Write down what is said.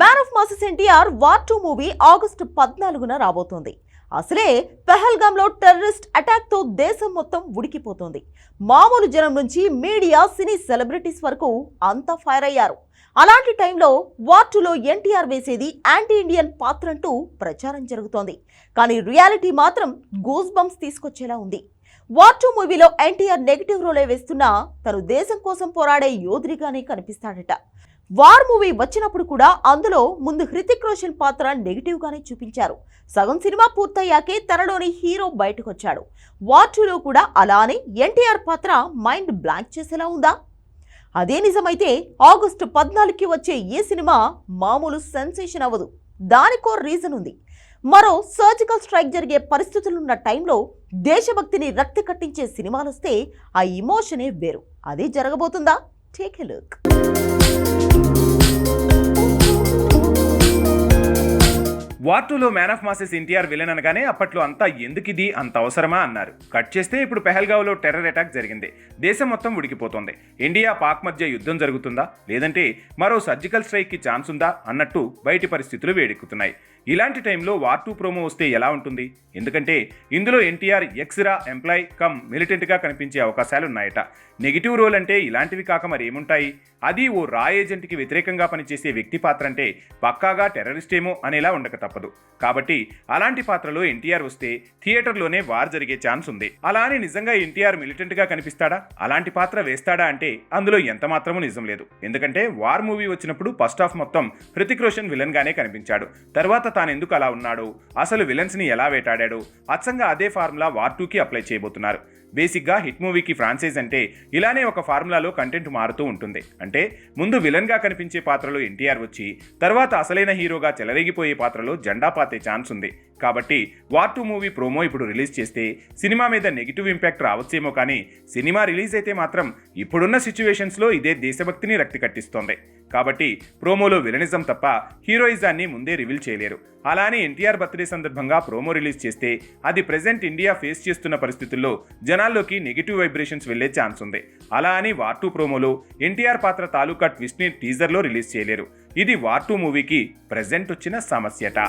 Man of masses NTR war two movie August పద్నాలుగున రాబోతోంది. అసలే పెహల్గాంలో టెర్రరిస్ట్ అటాక్తో దేశం మొత్తం ఉడికిపోతుంది. మామూలు జనం నుంచి మీడియా సినీ సెలబ్రిటీస్ వరకు అంతా ఫైర్ అయ్యారు. అలాంటి టైంలో వార్ టూలో ఎన్టీఆర్ వేసేది యాంటీ ఇండియన్ పాత్ర అంటూ ప్రచారం జరుగుతోంది. కానీ రియాలిటీ మాత్రం గూస్ బంప్స్ తీసుకొచ్చేలా ఉంది. వార్ టూ మూవీలో ఎన్టీఆర్ నెగిటివ్ రోలే వేస్తున్నా తను దేశం కోసం పోరాడే యోధుడిగానే కనిపిస్తాడట. వార్ మూవీ వచ్చినప్పుడు కూడా అందులో ముందు హృతిక్ రోషన్ పాత్ర నెగిటివ్ గానే చూపించారు. సగం సినిమా పూర్తయ్యాకే తనలోని హీరో బయటకొచ్చాడు. వార్ టూలో కూడా అలానే ఎన్టీఆర్ పాత్ర మైండ్ బ్లాంక్ చేసేలా ఉందా? అదే నిజమైతే ఆగస్టు పద్నాలుగుకి వచ్చే ఈ సినిమా మామూలు సెన్సేషన్ అవ్వదు. దానికో రీజన్ ఉంది. మరో సర్జికల్ స్ట్రైక్ జరిగే పరిస్థితులున్న టైంలో దేశభక్తిని రక్తి కట్టించే సినిమాలొస్తే ఆ ఇమోషనే వేరు. అదే జరగబోతుందా? Take a look. Thank you. War టూలో man of masses NTR villain అనగానే అప్పట్లో అంతా ఎందుకిది అంత అవసరమా అన్నారు. కట్ చేస్తే ఇప్పుడు పెహల్గావ్లో టెర్రర్ అటాక్ జరిగింది. దేశం మొత్తం ఉడికిపోతుంది. ఇండియా పాక్ మధ్య యుద్ధం జరుగుతుందా? లేదంటే మరో సర్జికల్ స్ట్రైక్కి ఛాన్స్ ఉందా? అన్నట్టు బయటి పరిస్థితులు వేడెక్కుతున్నాయి. ఇలాంటి టైంలో వార్ టూ ప్రోమో వస్తే ఎలా ఉంటుంది? ఎందుకంటే ఇందులో NTR ex RAW employee cum మిలిటెంట్గా కనిపించే అవకాశాలున్నాయట. నెగిటివ్ రోల్ అంటే ఇలాంటివి కాక మరి ఏముంటాయి అది ఓ రా ఏజెంట్కి వ్యతిరేకంగా పనిచేసే వ్యక్తి పాత్ర అంటే పక్కాగా టెర్రరిస్ట్ ఏమో అనేలా ఉండక తప్పదు తప్పదు. కాబట్టి అలాంటి పాత్రలో ఎన్టీఆర్ వస్తే థియేటర్లోనే వార్ జరిగే ఛాన్స్ ఉంది. అలా అని నిజంగా ఎన్టీఆర్ మిలిటెంట్గా కనిపిస్తాడా? అలాంటి పాత్ర వేస్తాడా అంటే అందులో ఎంత మాత్రమూ నిజం లేదు. ఎందుకంటే వార్ మూవీ వచ్చినప్పుడు ఫస్ట్ హాఫ్ మొత్తం హృతిక్ రోషన్ విలన్ గానే కనిపించాడు. తర్వాత తానెందుకు అలా ఉన్నాడు? అసలు విలన్స్ని ఎలా వేటాడాడు? అచ్చంగా అదే ఫార్ములా వార్ టూకి అప్లై చేయబోతున్నారు. బేసిక్గా హిట్ మూవీకి ఫ్రాంచైజ్ అంటే ఇలానే ఒక ఫార్ములాలో కంటెంట్ మారుతూ ఉంటుంది. అంటే ముందు విలన్గా కనిపించే పాత్రలో ఎన్టీఆర్ వచ్చి తర్వాత అసలైన హీరోగా చెలరేగిపోయే పాత్రలో జెండా పాతే ఛాన్స్ ఉంది. కాబట్టి వార్ టూ మూవీ ప్రోమో ఇప్పుడు రిలీజ్ చేస్తే సినిమా మీద నెగిటివ్ ఇంపాక్ట్ రావచ్చేమో కానీ సినిమా రిలీజ్ అయితే మాత్రం ఇప్పుడున్న సిచ్యువేషన్స్లో ఇదే దేశభక్తిని రక్తి కట్టిస్తోంది. కాబట్టి ప్రోమోలో విలనిజం తప్ప హీరోయిజాన్ని ముందే రివీల్ చేయలేరు. అలా అని ఎన్టీఆర్ బర్త్డే సందర్భంగా ప్రోమో రిలీజ్ చేస్తే అది ప్రెజెంట్ ఇండియా ఫేస్ చేస్తున్న పరిస్థితుల్లో జనాల్లోకి నెగిటివ్ వైబ్రేషన్స్ వెళ్ళే ఛాన్స్ ఉంది. అలా అని వార్ టూ ప్రోమోలో ఎన్టీఆర్ పాత్ర తాలూకా ట్విస్ట్ని టీజర్లో రిలీజ్ చేయలేరు. ఇది వార్ టూ మూవీకి ప్రెజెంట్ వచ్చిన సమస్యట.